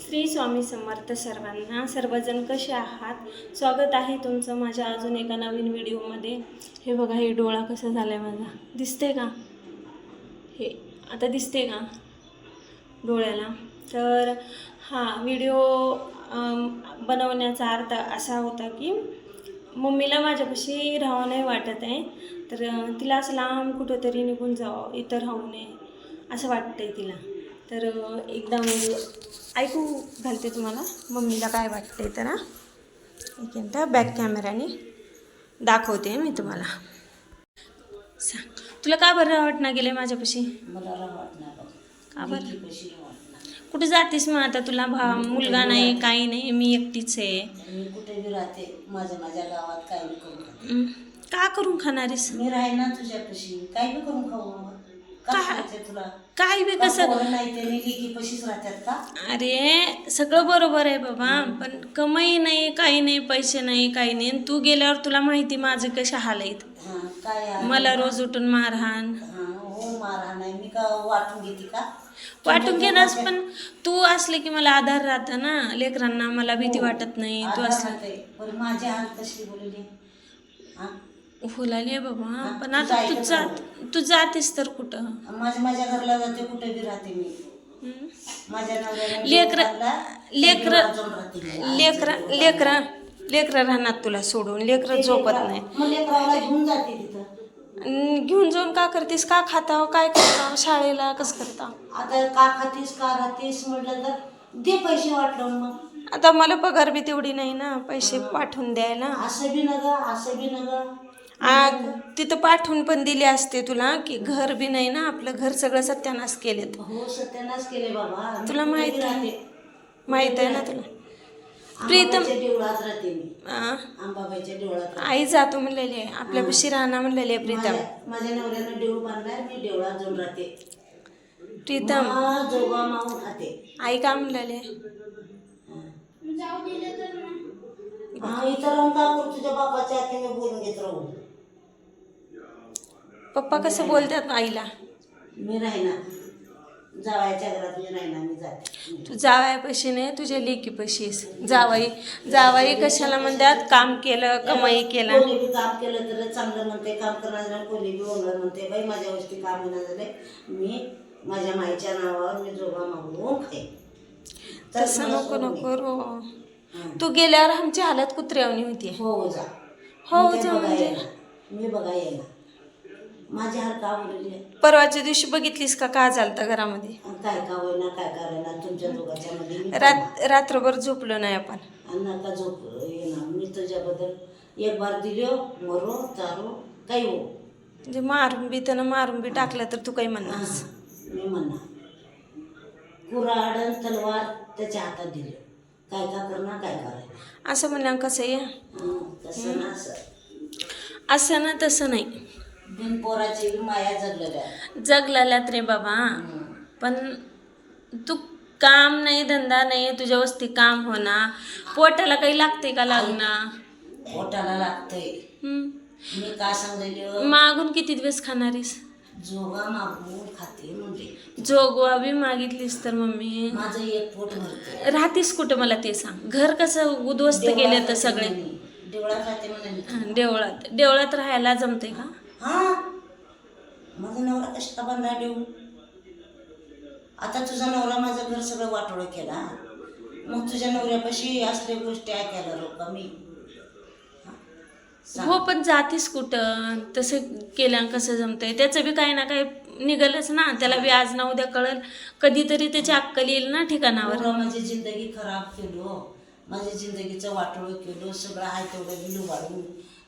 श्री स्वामी समर्थ सर्वांना सर्वजण कसे आहात? स्वागत आहे तुमचं माझ्या अजून एका नवीन व्हिडिओमध्ये. हे बघा हे डोळा कसा झाला आहे माझा. दिसते का? हे आता दिसते का? डोळ्याला. तर हा व्हिडिओ बनवण्याचा अर्थ असा होता की मम्मीला माझ्यापाशी राहावं नाही वाटत आहे. तर तिला असं लांब कुठंतरी निघून जावं इथं राहू नये असं वाटतंय तिला. तर एकदा म्हणजे ऐकू घालते तुम्हाला. मम्मीला काय वाटतंय तर हा? एक मिनटं बॅक कॅमेऱ्याने दाखवते मी तुम्हाला. सांग. तुला का बरं वाटणं गेले माझ्यापाशी? का बरं? कुठे जातेस मग आता तुला? भा मुलगा नाही काही नाही मी एकटीच आहे. कुठे राहते माझ्या माझ्या गावात काय का करून खाणारीस? मी राही ना तुझ्यापाशी. काय बी करून खाऊ काय? खायचंय तुला? काय बी कसं अरे सगळं बरोबर आहे बाबा पण कमाई नाही काही नाही पैसे नाही काही नाही. तू गेल्यावर तुला माहिती माझे कशा हाल आहेत. हा? मला रोज उठून मारहाण. हा, हो मी का वाटून घेते का? वाटून घेणारच पण तू असले की मला आधार राहता ना लेकरांना. मला भीती वाटत नाही. तू असलं माझी हाल कशी बोलली. हा? फुलाली बाबा. पण आता तू जात तू जातेस तर कुठं? माझ्या माझ्या घरला जाते कुठे बी राहते मी? माझ्या लेकर राहणार तुला सोडून. लेकरं झोपत नाही. मग लेकराला घेऊन जाते तिथं. अन घेऊन जाऊन का करतेस? का खाता काय करता शाळेला कसं करता आता का खातीस का राहतीस म्हटलं तर दे पैसे वाटलं मग. आता मला पगार बी तेवढी नाही ना. पैसे पाठवून द्यायला. असं बी नग असं बी नग आ, तिथं पाठवून पण दिले असते तुला की घर बी नाही ना आपलं घर सगळं सत्यानाश केले हो सत्यानाश केले बाबा. मी तुला माहीत आहे. माहीत आहे ना तुला? प्रीतम आंबाबाईच्या देवळात मी. आई जातो म्हणलेली आहे. आपल्यापाशी राहणार म्हणलेली आहे प्रीतम. माझ्या नवऱ्यानं देऊळ बांधलाय मी देवळात जाऊन राहते. प्रीतम. मा जोगा आई का म्हणलेली आहे? का करू तुझ्या बापाच्या हातीने बोलून घेत राहू पप्पा कसं बोलतात आईला? मी राहीना जावायच्या घरात मी राहीना मी जाते. तू जावाय पैसे नाही तुझ्या लेकी पैसेस जावाई जावाई कशाला म्हणतात? काम केलं कमाई केला. कोणी बी काम केलं तर चांगलं म्हणते काम करणार कोणी बी ओळख म्हणते बाई माझ्या गोष्टी काम होणार झाले. मी माझ्या माईच्या नावावर मी जोगा मागून तर तसं नको नको रो हं. तू गेल्यावर आमची हालत कुत्र्यावनी होती हो जा. हो जा म्हणजे? मी बघा येणार. माझी हार का बोलली परवाच्या दिवशी बघितलीस का? का झालं घरामध्ये? काय का होईना काय करायला तुमच्या दोघांच्या मध्ये मी रात रात्रभर झोपलो नाही आपण. आणि नका झोप येणार. मी तुझ्याबद्दल एक बार दिलो मरो चारो काही हो. म्हणजे मारून बी त्यानं मारून बी टाकलं तर तू काही म्हणणार. मी म्हणणार. कुऱ्हाड आणि तलवार त्याच्या हातात दिले. काय का करणार काय करायला असं म्हणलं कसं आहे? तसं ना असं. असं ना तसं नाही. बिन पोराची माया जगलेल्या. जगलाल्यात रे बाबा. पण तू काम नाही धंदा नाही तुझ्या वस्ती काम होणार पोटाला काही लागते का लागणार पोटाला लागतंय. हम्म. मी का सांगलेलो मागून किती दिवस खाणारीस? जोगा मागून खाते म्हणजे जोगवा बी मागितलीस तर मम्मी. माझं एक पोट भरते राहतीस कुठं मला ते सांग. घर कसं उद्ध्वस्त केले तर सगळे. देवळात राहते म्हणे हं, देवळात. देवळात राहायला जमते का? हा? माझा नवरा कष्ट बांधला देऊ? आता तुझा नवरा माझं घर सगळं वाटोळं केला मग तुझ्या नवऱ्यापाशी असल्या गोष्टी ऐकायला रो का मी. हा? हो पण जातीस कुठं? तसं केलं कसं जमतंय? त्याचं बी काही ना काही निघालच ना. त्याला बी आज ना उद्या कळल. कधीतरी त्याची अक्कल येईल ना ठिकाणावर. नवरा माझी जिंदगी खराब केलो माझ्या जिंदगीचं वाटोळं केलो सगळं आहे तेवढं विलू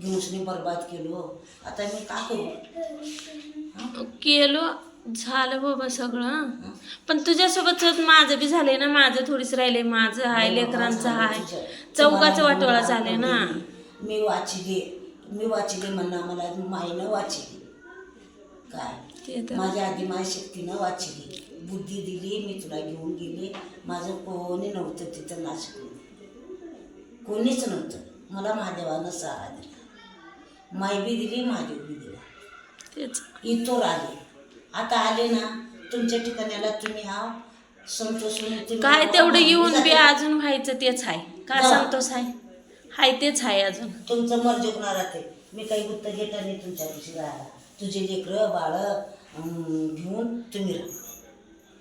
घेऊन बरबाद केलो. आता मी का करू? केलो. झालं बाबा सगळं. पण तुझ्यासोबत माझं बी झालंय ना. माझं थोडीच राहिलंय. माझं हाय लेकरांचं हाय. चौकाचं वाटोळा झालंय ना. मी वाचिले. मी वाचिले म्हणणं मला माईनं वाचिली. काय? माझ्या आधी माझ्या शक्तीनं वाचली. बुद्धी दिली मी तुला घेऊन गेले. माझं कोणी नव्हतं तिथं नाशिकमध्ये. कोणीच नव्हतं. मला महादेवानं सहारा दिला. माय बी दिली महादेव बी दिला तेच. इथोर आले. आता आले ना तुमच्या ठिकाणाला तुम्ही हा संतोष काय तेवढं येऊन बी. अजून व्हायचं तेच आहे का हा. संतोष आहे हाय तेच आहे अजून. तुमचं मर जोगणार राहते मी काही गुत्त घेत नाही तुमच्या दिवशी राहायला तुझे लेकरं बाळ घेऊन तुम्ही राहा.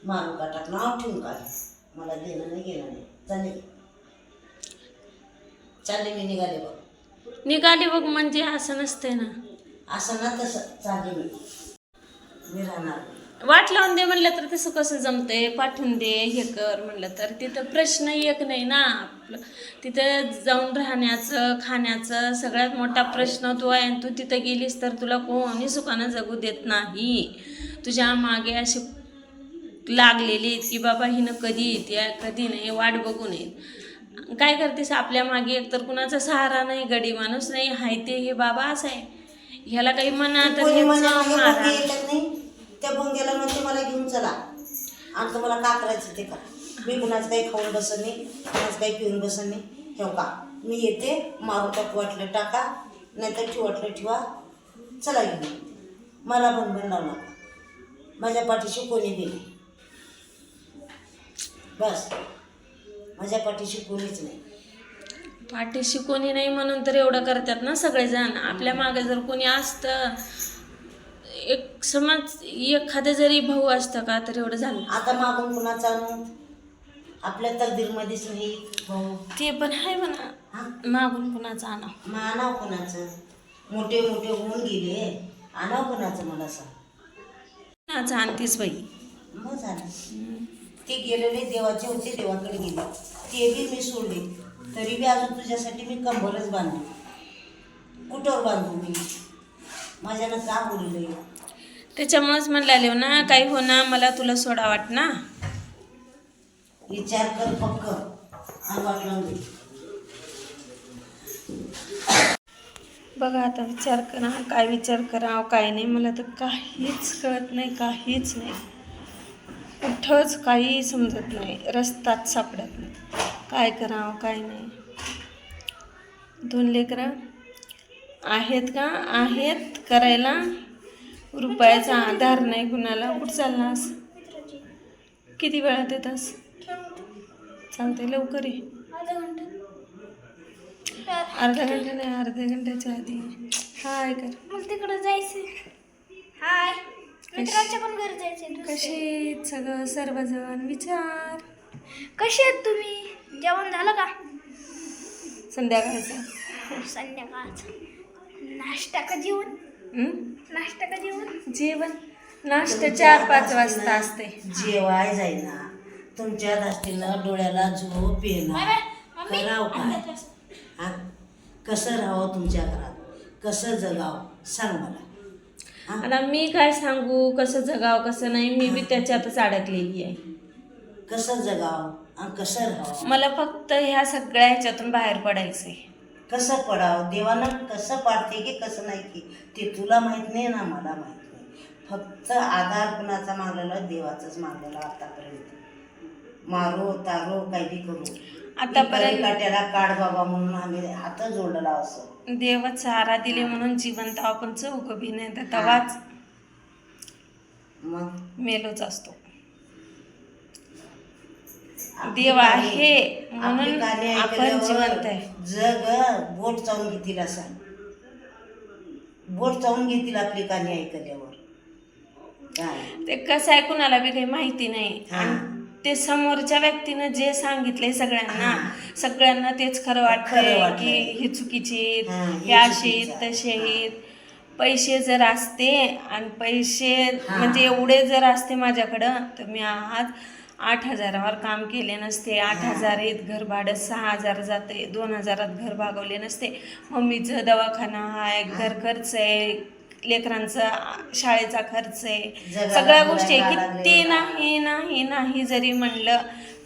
मारून काटात नाव ठेवून काढ. मला देणं नाही घेणं नाही. चालेल. चालले मी निघाले बघ. निघाली बघ म्हणजे असं नसते ना. असं ना तसं. चालले मी. मी राहणार. वाट लावून दे म्हणलं तर तसं कसं जमतंय? पाठवून दे हे कर म्हणलं तर. तिथं प्रश्न एक नाही ना. आपलं तिथं जाऊन राहण्याचं खाण्याचं सगळ्यात मोठा प्रश्न तो आहे. आणि तू तिथं गेलीस तर तुला कोणी सुखानं जगू देत नाही. तुझ्या मागे असे लागलेले आहेत की बाबा हिनं कधी येते कधी नाही वाट बघू नये. काय करतेस? आपल्या मागे एकतर कुणाचा सहारा नाही गडी माणूस नाही हाय ते हे बाबा असं आहे. ह्याला काही म्हणा तर कोणी म्हणे ह्याचं मागे मारा. भोंगे येतात नाही. त्या भोंग्याला म्हणते मला घेऊन चला. आमचं मला का करायचं ते का मी कुणाचं काही खाऊन बसन नाही कुणाचं काही पिऊन बसन नाही. ठेव का? मी येते मारू टाकू वाटलं टाका नाहीतर ठेव वाटलं ठेवा. चला घेऊन मला बनबन लावू नका. माझ्या पाठीशी कोणी नाही बस. माझ्या पाठीशी कोणीच नाही. पाठीशी कोणी नाही म्हणून तर एवढं करतात ना सगळेजण. आपल्या मागे जर कोणी असतं एक समाज एखादं जरी भाऊ असतं का तर एवढं झालं. आता मागून कुणाचा आणू? आपल्या तकदीरमध्येच नाही भाऊ. ते पण आहे म्हणा. मागून कुणाचा आणा मानाव कोणाचं? मोठे मोठे होऊन गेले. आणाव कोणाचं मला सांग. कुणाचा आणतीस बाई? मग झालं. ते गेलेले देवाचे होते देवाकडे गेले. ते बी मी सोडले. तरी बी अजून तुझ्यासाठी मी कंबरच बांधली. कुठवर बांधू मी? माझ्यानं का बोलले त्याच्यामुळेच म्हणले ना काही हो ना मला तुला सोडा वाट ना. विचार कर पक्क. बघा आता विचार करा काय विचार करा काय नाही मला तर काहीच कळत नाही काहीच नाही. कुठंच काही समजत नाही. रस्ताच सापडत नाही. काय करावं काय नाही. दोन लेकरं आहेत का? आहेत. करायला रुपयाचा आधार नाही कुणाला. कुठं चाललास? किती वेळात येतास चालते लवकर ये. अर्धा घंटा नाही अर्ध्या घंट्याच्या आधी. हाय कर. मला तिकडं जायचं. हाय. मित्राच्या पण घरी जायचंय कसे सगळं? सर्वजण विचार. कसे आहेत तुम्ही? जेवण झालं का? संध्याकाळचं. संध्याकाळचं. नाश्ता का जेवण? हं? नाश्ता का जेवण? जेवण. नाश्ता चार पाच वाजता असते. जेवाय जाईना. तुमच्या दास्तीनं डोळ्याला झोप येणार करावं काय? हा? कसं राहावं तुमच्या घरात? कसं जगावं? सांग मला? आता मी काय सांगू कसं जगावं कसं नाही मी बी त्याच्यातच अडकलेली आहे. कसं जगावं आणि कसं राहावं? मला फक्त ह्या सगळ्या ह्याच्यातून बाहेर पडायचंय. कसं पडावं? देवानं कसं पाडते की कसं नाही की? ते तुला माहीत नाही ना मला माहीत नाही. फक्त आधार कुणाचा मागलेला? देवाचाच मागलेला आतापर्यंत. मारो तारो काही बी करू. आतापर्यंत- काट्याला काढ बाबा म्हणून आम्ही हात जोडला असं. देवच सहारा दिले म्हणून जिवंत आपण चौघ बी नाही तवाच मग? मेलोच असतो. देव आहे म्हणून आपण जिवंत आहे. जग बोट चावून घेतील असा बोट चावून घेतील आपली गाणी ऐकल्यावर. काय? ते कसं आहे कुणाला बी काही माहिती नाही. ते समोरच्या व्यक्तीनं जे सांगितलंय सगळ्यांना. सगळ्यांना तेच खरं वाटतंय. की हे चुकीचे हा, असे. तसे आहेत पैसे जर असते आणि पैसे. म्हणजे एवढे जर असते माझ्याकडं तर मी आज आठ हजारावर काम केले नसते आठ. हजार आहेत घर भाडं सहा हजार जाते दोन हजारात घर भागवले नसते मम्मीचं दवाखाना आहे घर खर्च आहे लेकरांचा शाळेचा खर्च आहे. सगळ्या गोष्टी आहे किती लागले नाही नाही नाही जरी म्हणलं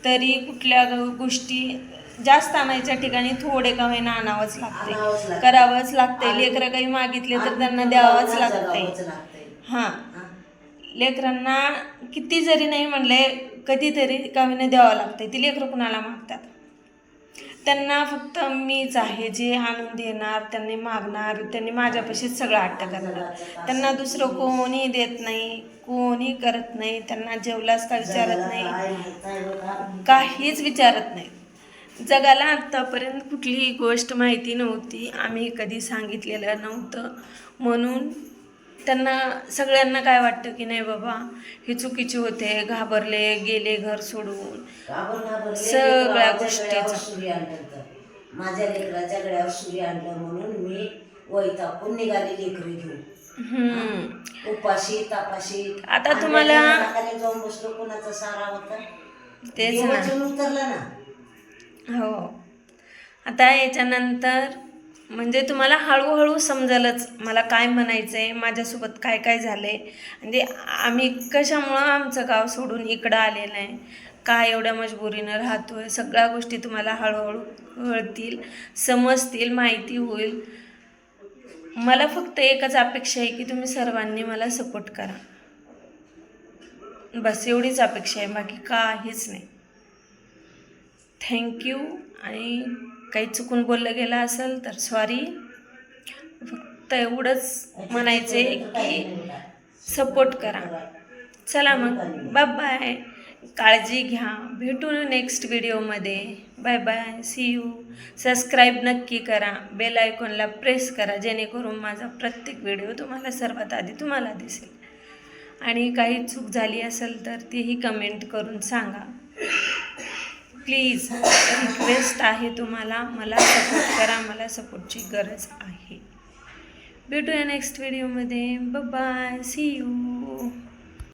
तरी कुठल्या गोष्टी जास्त आणायच्या ठिकाणी थोडे का होईना आणावंच लागते लागते. करावंच लागते लेकरं काही मागितले तर त्यांना द्यावंच लागतंय. हां? लेकरांना किती जरी नाही म्हणले कधीतरी का होईना द्यावं लागतंय. ती लेकरं कुणाला मागतात? त्यांना फक्त मीच आहे जे आणून देणार त्यांनी मागणार त्यांनी माझ्यापाशीच सगळं हट्ट करणार. त्यांना दुसरं कोणी देत नाही कोणी करत नाही त्यांना जेवलास का विचारत नाही काहीच विचारत नाही. जगाला आत्तापर्यंत कुठलीही गोष्ट माहिती नव्हती आम्ही कधी सांगितलेलं नव्हतं. म्हणून त्यांना सगळ्यांना काय वाटतं की नाही बाबा हे चुकीचे होते घाबरले गेले घर सोडून. सगळ्या तर. माझ्या लेकराच्या गळ्यावर सूर्य आणलं म्हणून मी वैतागून निघाली लेकरी घेऊन. उपाशी तापाशी. आता तुम्हाला- जाऊन बसलो कोणाचा सारा होता? तेच उतरला ना. हो. आता याच्यानंतर म्हणजे तुम्हाला हळूहळू समजेलच मला काय म्हणायचं आहे माझ्यासोबत काय काय झालं आहे म्हणजे आम्ही कशामुळं आमचं गाव सोडून इकडं आलेलं आहे काय एवढ्या मजबुरीनं राहतो आहे सगळ्या गोष्टी तुम्हाला हळूहळू कळतील समजतील माहिती होईल. मला फक्त एकच अपेक्षा आहे की तुम्ही सर्वांनी मला सपोर्ट करा. बस एवढीच अपेक्षा आहे बाकी काहीच नाही. थँक्यू आणि काही चुकून बोललं गेलं असेल तर सॉरी फक्त एवढंच म्हणायचं आहे की सपोर्ट करा. चला मग. बाय बाय काळजी घ्या. भेटू नेक्स्ट व्हिडिओमध्ये bye bye see you subscribe नक्की करा. बेल आयकॉनला प्रेस करा. जेणेकरून माझा प्रत्येक व्हिडिओ तुम्हाला सर्वात आधी तुम्हाला दिसेल. आणि काही चूक झाली असेल तर तीही कमेंट करून सांगा. प्लीज रिक्वेस्ट आहे तुम्हाला. मला सपोर्ट करा. मला सपोर्टची गरज आहे. भेटूया नेक्स्ट व्हिडिओमध्ये बाय सी यू